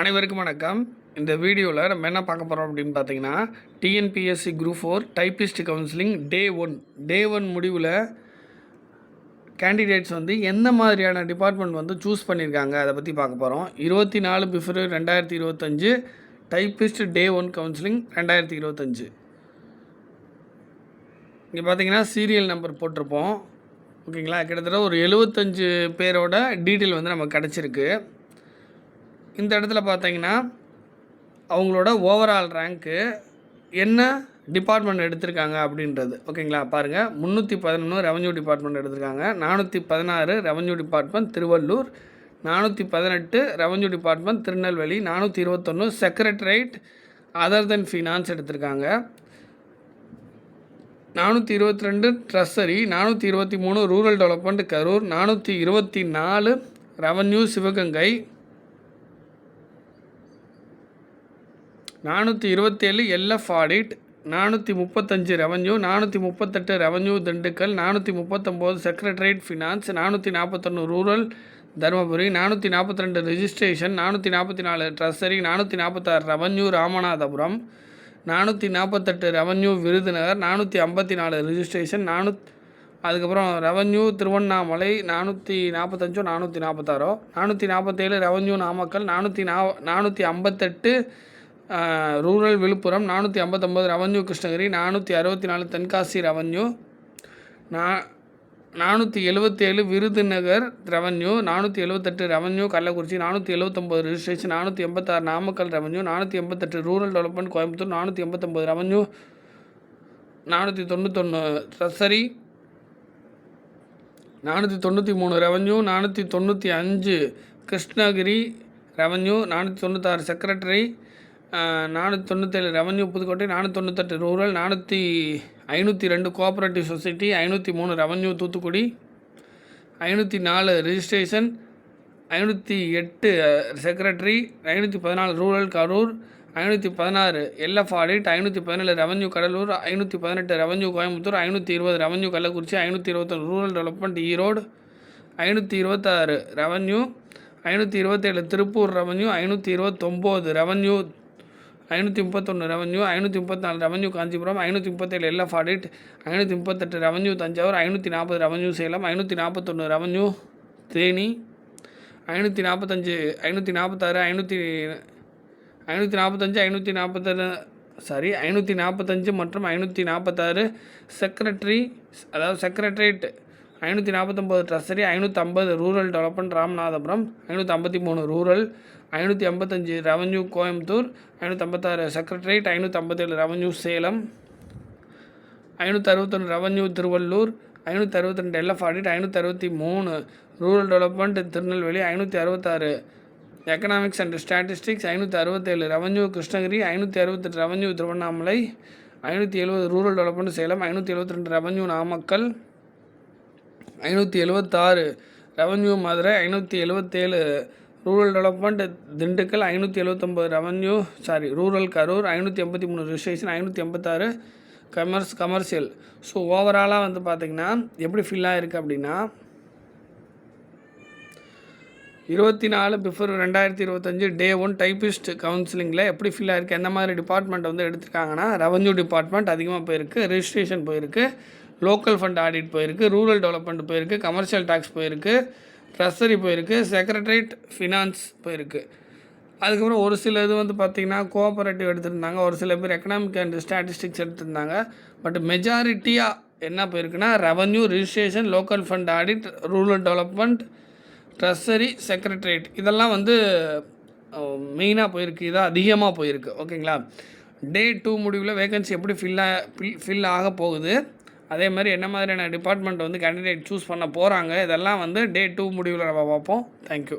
அனைவருக்கும் வணக்கம். இந்த வீடியோவில் நம்ம என்ன பார்க்க போகிறோம் அப்படின்னு பார்த்தீங்கன்னா TNPSC group four typist counselling day one day one முடிவில் கேண்டிடேட்ஸ் வந்து எந்த மாதிரியான டிபார்ட்மெண்ட் வந்து சூஸ் பண்ணியிருக்காங்க அதை பற்றி பார்க்க போகிறோம் இருபத்தி நாலு பிப்ரவரி ரெண்டாயிரத்தி இருபத்தஞ்சு டைப்பிஸ்ட் டே ஒன் கவுன்சிலிங் ரெண்டாயிரத்தி இருபத்தஞ்சு. இங்கே பார்த்தீங்கன்னா சீரியல் நம்பர் போட்டிருப்போம். ஓகேங்களா? கிட்டத்தட்ட ஒரு எழுபத்தஞ்சு பேரோட டீட்டெயில் வந்து நமக்கு கிடச்சிருக்கு. இந்த இடத்துல பார்த்தீங்கன்னா அவங்களோட ஓவரால் ரேங்க்கு என்ன டிபார்ட்மெண்ட் எடுத்திருக்காங்க அப்படின்றது. ஓகேங்களா? பாருங்கள் முந்நூற்றி பதினொன்று ரெவன்யூ டிபார்ட்மெண்ட் எடுத்திருக்காங்க. நானூற்றி பதினாறு ரெவன்யூ டிபார்ட்மெண்ட் திருவள்ளூர். நானூற்றி பதினெட்டு ரெவன்யூ டிபார்ட்மெண்ட் திருநெல்வேலி. நானூற்றி இருபத்தொன்று செக்ரட்டரேட் அதர் தென் ஃபினான்ஸ் எடுத்திருக்காங்க. நானூற்றி இருபத்தி ரெண்டு ட்ரெஸ்ஸரி நானூற்றி இருபத்தி மூணு ரூரல் டெவலப்மெண்ட் கரூர் நானூற்றி இருபத்தி நாலு ரெவன்யூ சிவகங்கை நானூற்றி இருபத்தேழு எல்எஃப் ஆடிட் நானூற்றி முப்பத்தஞ்சு ரெவன்யூ நானூற்றி முப்பத்தெட்டு ரெவன்யூ திண்டுக்கல் நானூற்றி முப்பத்தொம்போது செக்ரட்டரியேட் ஃபினான்ஸ் நானூற்றி நாற்பத்தொன்று ரூரல் தருமபுரி நானூற்றி நாற்பத்தி ரெண்டு ரிஜிஸ்ட்ரேஷன் நானூற்றி நாற்பத்தி நாலு ட்ரெஸரி நானூற்றி நாற்பத்தாறு ரெவன்யூ ராமநாதபுரம் நானூற்றி நாற்பத்தெட்டு ரெவன்யூ விருதுநகர் நானூற்றி ஐம்பத்தி நாலு ரிஜிஸ்ட்ரேஷன் நானூத் அதுக்கப்புறம் ரெவன்யூ திருவண்ணாமலை நானூற்றி நாற்பத்தஞ்சோ நானூற்றி நாற்பத்தாறோ நானூற்றி நாற்பத்தேழு ரெவன்யூ நாமக்கல் நானூற்றி நா நானூற்றி ஐம்பத்தெட்டு ரூரல் விழுப்புரம் நானூற்றி ஐம்பத்தொம்பது ரெவன்யூ கிருஷ்ணகிரி நானூற்றி அறுபத்தி நாலு தென்காசி ரெவன்யூ நா நானூற்றி எழுபத்தேழு விருதுநகர் ரெவன்யூ நானூற்றி எழுபத்தெட்டு ரெவன்யூ கள்ளக்குறிச்சி நானூற்றி எழுபத்தொம்பது ரிஜிஸ்ட்ரேஷன் நானூற்றி எண்பத்தாறு நாமக்கல் ரெவன்யூ நானூற்றி எண்பத்தெட்டு ரூரல் டெவலப்மெண்ட் கோயம்புத்தூர் நானூற்றி எண்பத்தொம்பது ரெவன்யூ நானூற்றி தொண்ணூத்தொன்று ட்ரெஸரி நானூற்றி தொண்ணூற்றி மூணு ரெவன்யூ நானூற்றி தொண்ணூற்றி அஞ்சு கிருஷ்ணகிரி ரெவன்யூ நானூற்றி தொண்ணூத்தாறு செக்ரட்டரி நானூற்றி தொண்ணூற்றேழு ரெவன்யூ புதுக்கோட்டை நானூற்றி தொண்ணூத்தெட்டு ரூரல் நானூற்றி ஐநூற்றி ரெண்டு கோஆப்ரேட்டிவ் சொசைட்டி ஐநூற்றி மூணு ரெவன்யூ தூத்துக்குடி ஐநூற்றி நாலு ரிஜிஸ்ட்ரேஷன் ஐநூற்றி எட்டு செக்ரட்டரி ஐநூற்றி பதினாலு ரூரல் கரூர் ஐநூற்றி பதினாறு எல்எஃப் ஆடிட் ஐநூற்றி பதினேழு ரெவன்யூ கடலூர் ஐநூற்றி பதினெட்டு ரெவன்யூ கோயம்புத்தூர் ஐநூற்றி இருபது ரெவன்யூ கள்ளக்குறிச்சி ஐநூற்றி இருபத்தொன்று ரூரல் டெவலப்மெண்ட் ஈரோடு ஐநூற்றி இருபத்தாறு ரெவன்யூ ஐநூற்றி இருபத்தேழு திருப்பூர் ரெவன்யூ ஐநூற்றி இருபத்தொம்போது ரெவன்யூ ஐநூற்றி முப்பத்தொன்று ரெவன்யூ ஐநூற்றி முப்பத்தாலு ரெவன்யூ காஞ்சிபுரம் ஐநூற்றி முப்பத்தேழு எல்எஃப் ஆடிட் ஐநூற்றி முப்பத்தெட்டு ரெவன்யூ தஞ்சாவூர் ஐநூற்றி நாற்பது ரெவன்யூ சேலம் ஐநூற்றி நாற்பத்தொன்று ரெவன்யூ தேனி ஐநூற்றி நாற்பத்தஞ்சு ஐநூற்றி நாற்பத்தாறு ஐநூற்றி ஐநூற்றி நாற்பத்தஞ்சு ஐநூற்றி நாற்பத்தாறு சாரி ஐநூற்றி நாற்பத்தஞ்சு மற்றும் ஐநூற்றி நாற்பத்தாறு செக்ரட்டரி அதாவது செக்ரட்டரியேட் ஐநூற்றி நாற்பத்தொம்போது ட்ரெஸரி ஐநூற்றி ஐம்பது ரூரல் டெவலப்மெண்ட் ராமநாதபுரம் ஐநூற்றி ஐம்பத்தி மூணு ரூரல் ஐநூற்றி ஐம்பத்தஞ்சு ரெவன்யூ கோயம்புத்தூர் ஐநூற்றி ஐம்பத்தாறு செக்ரட்டரியேட் ஐநூற்றி ஐம்பத்தேழு ரெவன்யூ சேலம் ஐநூற்றி அறுபத்தொன்று ரெவன்யூ திருவள்ளூர் ஐநூற்றி அறுபத்தி ரெண்டு எல்எஃப் ஆடிட் ஐநூற்றி அறுபத்தி மூணு ரூரல் டெவலப்மெண்ட் திருநெல்வேலி ஐநூற்றி அறுபத்தாறு எக்கனாமிக்ஸ் அண்ட் ஸ்டாட்டிஸ்டிக்ஸ் ஐநூற்றி அறுபத்தேழு ரெவன்யூ கிருஷ்ணகிரி ஐநூற்றி அறுபத்தெட்டு ரெவன்யூ திருவண்ணாமலை ஐநூற்றி எழுபது ரூரல் டெவலப்மெண்ட் சேலம் ஐநூற்றி எழுபத்தி ரெண்டு ரெவன்யூ நாமக்கல் ஐநூற்றி எழுபத்தாறு ரெவன்யூ மதுரை ஐநூற்றி எழுபத்தேழு ரூரல் டெவலப்மெண்ட் திண்டுக்கல் ஐநூற்றி எழுபத்தொம்பது ரெவன்யூ சாரி ரூரல் கரூர் ஐநூற்றி எண்பத்தி மூணு ரிஜிஸ்ட்ரேஷன் ஐநூற்றி எண்பத்தாறு கமர்ஸ் கமர்ஷியல் ஸோ ஓவராலாக வந்து பார்த்திங்கன்னா எப்படி ஃபில் ஆகிருக்கு அப்படின்னா இருபத்தி நாலு பிஃபர் ரெண்டாயிரத்தி இருபத்தஞ்சு டே ஒன் டைப்பிஸ்ட் கவுன்சிலிங்கில் எப்படி ஃபில் ஆயிருக்கு எந்த மாதிரி டிபார்ட்மெண்ட் வந்து எடுத்துருக்காங்கன்னா ரெவன்யூ டிபார்ட்மெண்ட் அதிகமாக போயிருக்கு ரிஜிஸ்ட்ரேஷன் போயிருக்கு லோக்கல் ஃபண்ட் ஆடிட் போயிருக்கு ரூரல் டெவலப்மெண்ட் போயிருக்கு கமர்ஷியல் டேக்ஸ் போயிருக்கு ட்ரெஸரி போயிருக்கு செக்ரட்டரியேட் ஃபினான்ஸ் போயிருக்கு. அதுக்கப்புறம் ஒரு சில இது வந்து பார்த்திங்கன்னா கோஆப்ரேட்டிவ் எடுத்திருந்தாங்க. ஒரு சில பேர் எக்கனாமிக் அண்ட் ஸ்டாட்டிஸ்டிக்ஸ் எடுத்திருந்தாங்க. பட் மெஜாரிட்டியாக என்ன போயிருக்குன்னா revenue registration local fund audit rural development treasury secretariat இதெல்லாம் வந்து மெயினாக போயிருக்கு. இதாக அதிகமாக போயிருக்கு. ஓகேங்களா? டே டூ முடிவில் வேகன்சி எப்படி ஃபில் ஃபில் ஃபில் ஆக போகுது? அதே மாதிரி என்ன மாதிரியான டிபார்ட்மெண்ட் வந்து கேண்டிடேட் சூஸ் பண்ண போகிறாங்க இதெல்லாம் வந்து டே டூ முடிவில் நம்ம பார்ப்போம். தேங்க்யூ